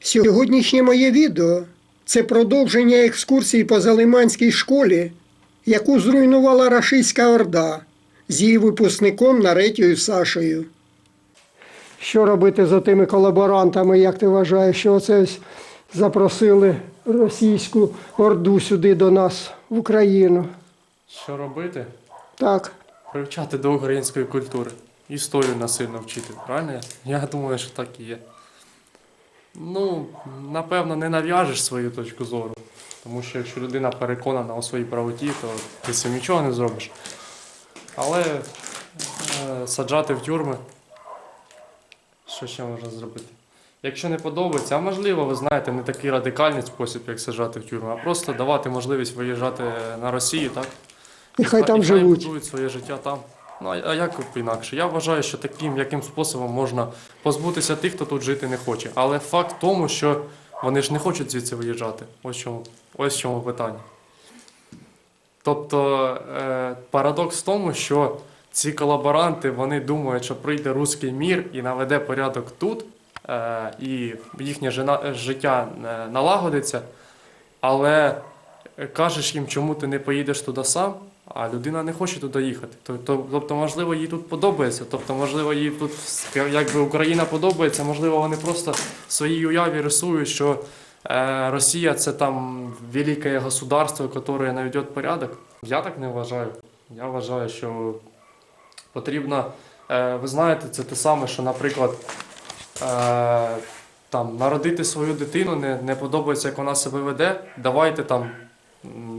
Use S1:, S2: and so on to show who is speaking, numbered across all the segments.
S1: Сьогоднішнє моє відео це продовження екскурсії по Залиманській школі, яку зруйнувала рашистська орда з її випускником Наретєю Сашею. Що робити з тими колаборантами, як ти вважаєш, що оце ось запросили російську орду сюди до нас в Україну?
S2: Що робити?
S1: Так.
S2: Привчати до української культури. Історію насильно вчити, правильно? Я Я думаю, що так і є. Ну, напевно, не нав'яжеш свою точку зору. Тому що якщо людина переконана у своїй правоті, то ти цим нічого не зробиш. Але е, саджати в тюрми, що ще можна зробити? Якщо не подобається, а можливо, ви знаєте, не такий радикальний спосіб, як саджати в тюрму, а просто давати можливість виїжджати на Росію, так?
S1: І хай там
S2: і
S1: живуть.
S2: будують своє життя там. Ну а як інакше? Я вважаю, що таким яким способом можна позбутися тих, хто тут жити не хоче. Але факт в тому, що вони ж не хочуть звідси виїжджати. Ось чому, ось чому питання. Тобто е, парадокс в тому, що ці колаборанти вони думають, що прийде руський мір і наведе порядок тут, е, і їхнє життя е, налагодиться, але кажеш їм, чому ти не поїдеш туди сам, а людина не хоче туди їхати. Тобто, можливо, їй тут подобається, тобто, можливо, їй тут якби Україна подобається, можливо, вони просто в своїй уяві рисують, що е, Росія це там велике государство, яке наведе порядок. Я так не вважаю. Я вважаю, що потрібно, е, ви знаєте, це те саме, що, наприклад, е, там, народити свою дитину, не, не подобається, як вона себе веде, давайте там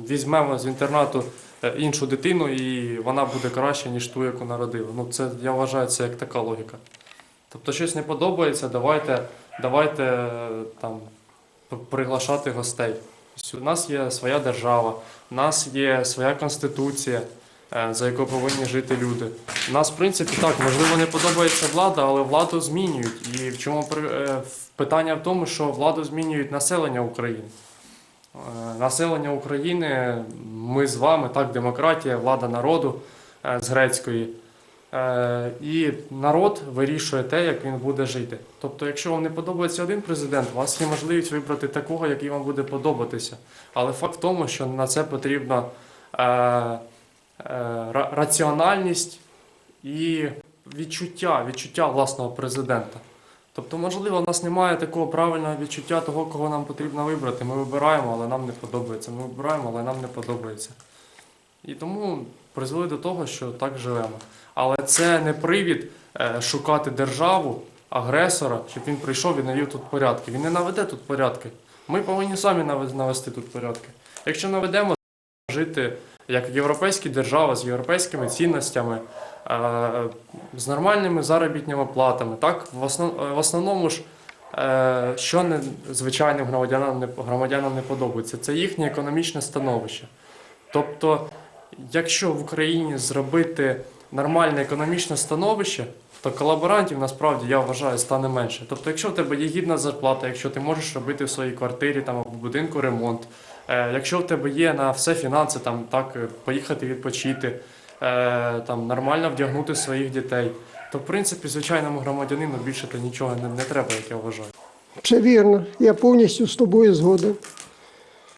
S2: візьмемо з інтернату іншу дитину, і вона буде краще, ніж ту, яку народили. Ну, це, я вважаю, це як така логіка. Тобто щось не подобається, давайте, давайте е, там приглашати гостей. У нас є своя держава, у нас є своя конституція, е, за якою повинні жити люди. У нас, в принципі, так, можливо, не подобається влада, але владу змінюють. І в чому е, питання в тому, що владу змінюють населення України. Е, Населення України, ми з вами, так, демократія, влада народу е, з грецької. Е, І народ вирішує те, як він буде жити. Тобто, якщо вам не подобається один президент, у вас є можливість вибрати такого, який вам буде подобатися. Але факт в тому, що на це потрібна ра- раціональність і відчуття, відчуття власного президента. Тобто, можливо, у нас немає такого правильного відчуття того, кого нам потрібно вибрати. Ми вибираємо, але нам не подобається. Ми вибираємо, але нам не подобається. І тому призвели до того, що так живемо. Але це не привід е, шукати державу, агресора, щоб він прийшов і навів тут порядки. Він не наведе тут порядки. Ми повинні самі навести тут порядки. Якщо наведемо, жити як європейські держави з європейськими цінностями, з нормальними заробітними платами. Так, в, основному ж, е, що не, звичайним громадянам громадянам не подобається, це їхнє економічне становище. Тобто, якщо в Україні зробити нормальне економічне становище, то колаборантів насправді я вважаю стане менше. Тобто, якщо в тебе є гідна зарплата, якщо ти можеш робити в своїй квартирі там або будинку ремонт, якщо в тебе є на все фінанси, там так е, поїхати відпочити, е, там нормально вдягнути своїх дітей, то в принципі звичайному громадянину більше то нічого не, не треба, як я вважаю.
S1: Це вірно. Я повністю з тобою згоден.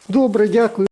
S1: Добре, дякую.